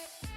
we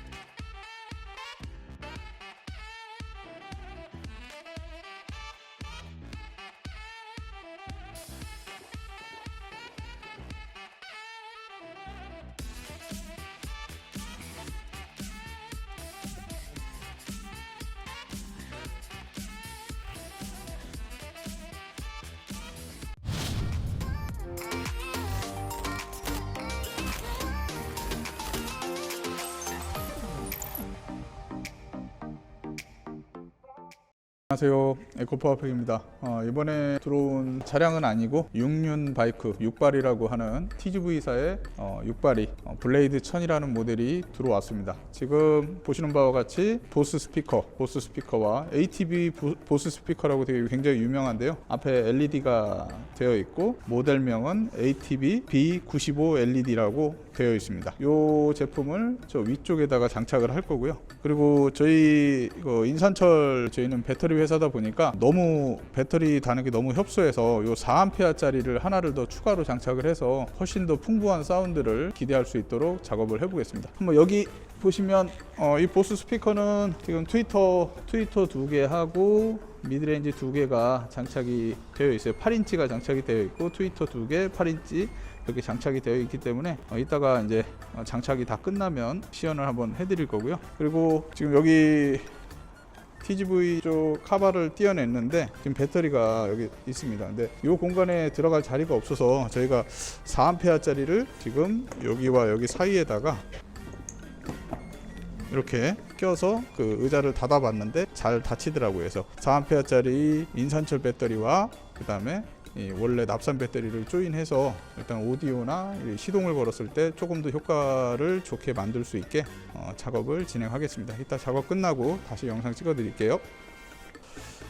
안녕하세요. 에코파워팩입니다. 어, 이번에 들어온 차량은 아니고 6륜 바이크 6발이라고 하는 TGV사의 어, 6발이 어, 블레이드 1000이라는 모델이 들어왔습니다. 지금 보시는 바와 같이 보스 스피커 보스 스피커와 ATV 보, 보스 스피커라고 되게 굉장히 유명한데요. 앞에 LED가 되어 있고 모델명은 ATV B95 LED라고 되어 있습니다. 이 제품을 저 위쪽에다가 장착을 할 거고요. 그리고 저희 이거 인산철 저희는 배터리 회사다 보니까 너무 배터리 다는 게 너무 협소해서 요 4A짜리를 하나를 더 추가로 장착을 해서 훨씬 더 풍부한 사운드를 기대할 수 있도록 작업을 해보겠습니다. 한번 여기 보시면 어, 이 보스 스피커는 지금 트위터 트위터 두 개 하고 미드레인지 두 개가 장착이 되어 있어요. 8인치가 장착이 되어 있고 트위터 두 개, 8인치 이렇게 장착이 되어 있기 때문에 어, 이따가 이제 어, 장착이 다 끝나면 시연을 한번 해드릴 거고요. 그리고 지금 여기 TGV 쪽 카바를 띄어냈는데 지금 배터리가 여기 있습니다. 근데 이 공간에 들어갈 자리가 없어서 저희가 4A짜리를 지금 여기와 여기 사이에다가 이렇게 껴서 그 의자를 닫아봤는데 잘 닫히더라고요. 그래서 4A짜리 인산철 배터리와 그 다음에 이 원래 납산 배터리를 조인해서 일단 오디오나 이 시동을 걸었을 때 조금 더 효과를 좋게 만들 수 있게 어, 작업을 진행하겠습니다. 이따 작업 끝나고 다시 영상 찍어 드릴게요.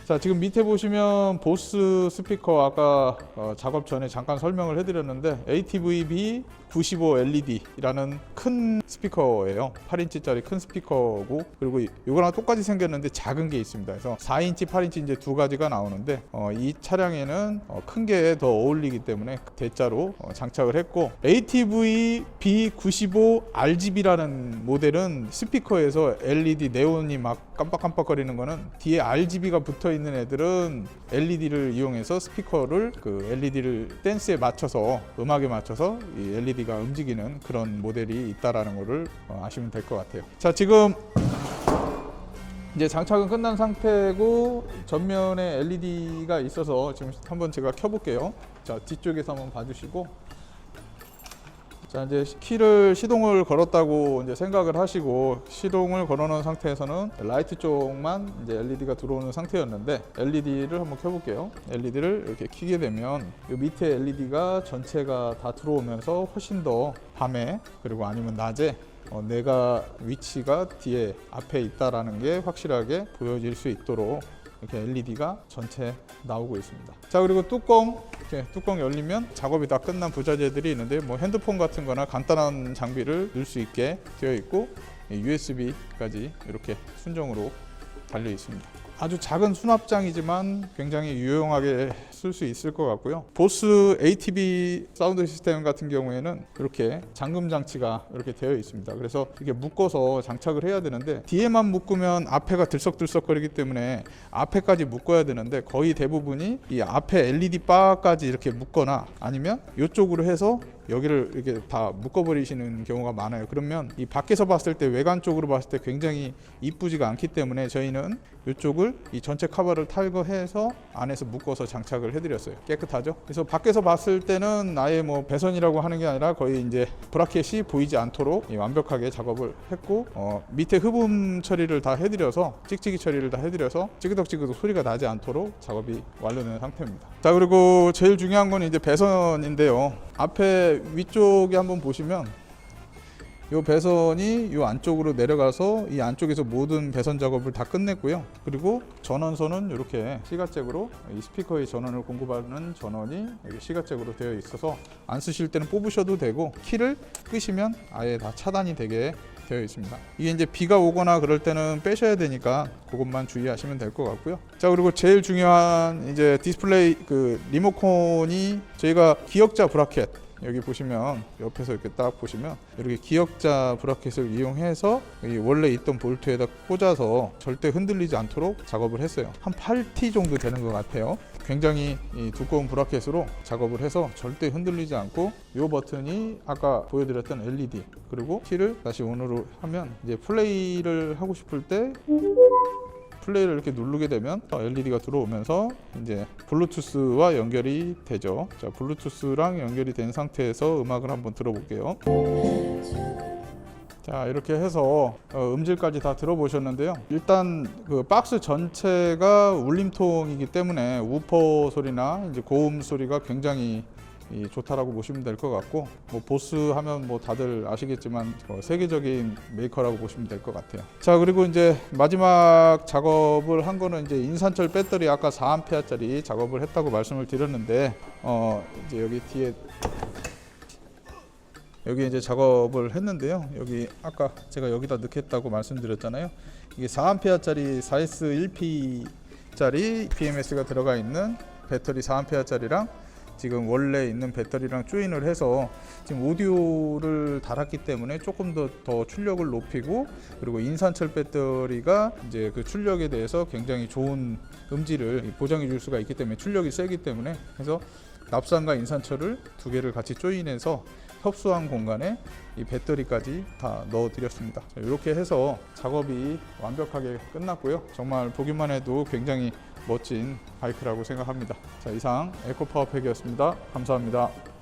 자 지금 밑에 보시면 보스 스피커 아까 어, 작업 전에 잠깐 설명을 해드렸는데 ATVB 95 LED라는 큰 스피커예요. 8인치짜리 큰 스피커고 그리고 이- 이거랑 똑같이 생겼는데 작은 게 있습니다. 그래서 4인치 8인치 이제 두 가지가 나오는데 어, 이 차량에는 큰게 더 어울리기 때문에 대자로 어, 장착을 했고 ATV B95 RGB라는 모델은 스피커에서 LED 네온이 막 깜빡깜빡거리는 거는 뒤에 RGB가 붙어 있는 애들은 LED를 이용해서 스피커를 그 LED를 댄스에 맞춰서 음악에 맞춰서 이 LED가 움직이는 그런 모델이 있다라는 거를 어, 아시면 될 것 같아요. 자 지금 이제 장착은 끝난 상태고 전면에 LED가 있어서 지금 한번 제가 켜볼게요. 자 뒤쪽에서 한번 봐주시고 자 이제 키를 시동을 걸었다고 이제 생각을 하시고 시동을 걸어놓은 상태에서는 라이트 쪽만 이제 LED가 들어오는 상태였는데 LED를 한번 켜볼게요. LED를 이렇게 켜게 되면 이 밑에 LED가 전체가 다 들어오면서 훨씬 더 밤에 그리고 아니면 낮에 어, 내가 위치가 뒤에 앞에 있다라는 게 확실하게 보여질 수 있도록 이렇게 LED가 전체 나오고 있습니다. 자 그리고 뚜껑 이렇게 뚜껑 열리면 작업이 다 끝난 부자재들이 있는데 뭐 핸드폰 같은 거나 간단한 장비를 넣을 수 있게 되어 있고 USB까지 이렇게 순정으로 달려 있습니다. 아주 작은 수납장이지만 굉장히 유용하게 쓸 수 있을 것 같고요. 보스 ATV 사운드 시스템 같은 경우에는 이렇게 잠금 장치가 이렇게 되어 있습니다. 그래서 이게 묶어서 장착을 해야 되는데 뒤에만 묶으면 앞에가 들썩들썩거리기 때문에 앞에까지 묶어야 되는데 거의 대부분이 이 앞에 LED 바까지 이렇게 묶거나 아니면 이쪽으로 해서 여기를 이렇게 다 묶어버리시는 경우가 많아요. 그러면 이 밖에서 봤을 때 외관 쪽으로 봤을 때 굉장히 이쁘지가 않기 때문에 저희는 이쪽을 이 전체 커버를 탈거해서 안에서 묶어서 장착을 해드렸어요. 깨끗하죠? 그래서 밖에서 봤을 때는 아예 뭐 배선이라고 하는 게 아니라 거의 이제 브라켓이 보이지 않도록 이 완벽하게 작업을 했고 어, 밑에 흡음 처리를 다 해드려서 찍찍이 처리를 다 해드려서 찌그덕찌그덕 소리가 나지 않도록 작업이 완료된 상태입니다. 자 그리고 제일 중요한 건 이제 배선인데요. 앞에 위쪽에 한번 보시면 이 배선이 이 안쪽으로 내려가서 이 안쪽에서 모든 배선 작업을 다 끝냈고요. 그리고 전원선은 이렇게 시가잭으로 이 스피커의 전원을 공급하는 전원이 시가잭으로 되어 있어서 안 쓰실 때는 뽑으셔도 되고 키를 끄시면 아예 다 차단이 되게 되어 있습니다. 이게 이제 비가 오거나 그럴 때는 빼셔야 되니까 그것만 주의하시면 될 것 같고요. 자 그리고 제일 중요한 이제 디스플레이 그 리모컨이 저희가 기역자 브라켓 여기 보시면 옆에서 이렇게 딱 보시면 이렇게 기역자 브라켓을 이용해서 이 원래 있던 볼트에다 꽂아서 절대 흔들리지 않도록 작업을 했어요. 한 8T 정도 되는 것 같아요. 굉장히 이 두꺼운 브라켓으로 작업을 해서 절대 흔들리지 않고 이 버튼이 아까 보여드렸던 LED 그리고 키를 다시 온으로 하면 이제 플레이를 하고 싶을 때 플레이를 이렇게 누르게 되면 LED가 들어오면서 이제 블루투스와 연결이 되죠. 자, 블루투스랑 연결이 된 상태에서 음악을 한번 들어볼게요. 자, 이렇게 해서 어, 음질까지 다 들어보셨는데요. 일단 그 박스 전체가 울림통이기 때문에 우퍼 소리나 이제 고음 소리가 굉장히 이 좋다라고 보시면 될 것 같고 뭐 보스 하면 뭐 다들 아시겠지만 어, 세계적인 메이커라고 보시면 될 것 같아요. 자 그리고 이제 마지막 작업을 한 거는 이제 인산철 배터리 아까 4암페어짜리 작업을 했다고 말씀을 드렸는데 어 이제 여기 뒤에 여기 이제 작업을 했는데요. 여기 아까 제가 여기다 넣겠다고 말씀드렸잖아요. 이게 4암페어짜리 4S 1P짜리 BMS가 들어가 있는 배터리 4암페어짜리랑 지금 원래 있는 배터리랑 조인을 해서 지금 오디오를 달았기 때문에 조금 더, 더 출력을 높이고 그리고 인산철 배터리가 이제 그 출력에 대해서 굉장히 좋은 음질을 보장해 줄 수가 있기 때문에 출력이 세기 때문에 그래서 납산과 인산철을 두 개를 같이 조인해서 협소한 공간에 이 배터리까지 다 넣어 드렸습니다. 이렇게 해서 작업이 완벽하게 끝났고요. 정말 보기만 해도 굉장히 멋진 바이크라고 생각합니다. 자, 이상 에코파워팩이었습니다. 감사합니다.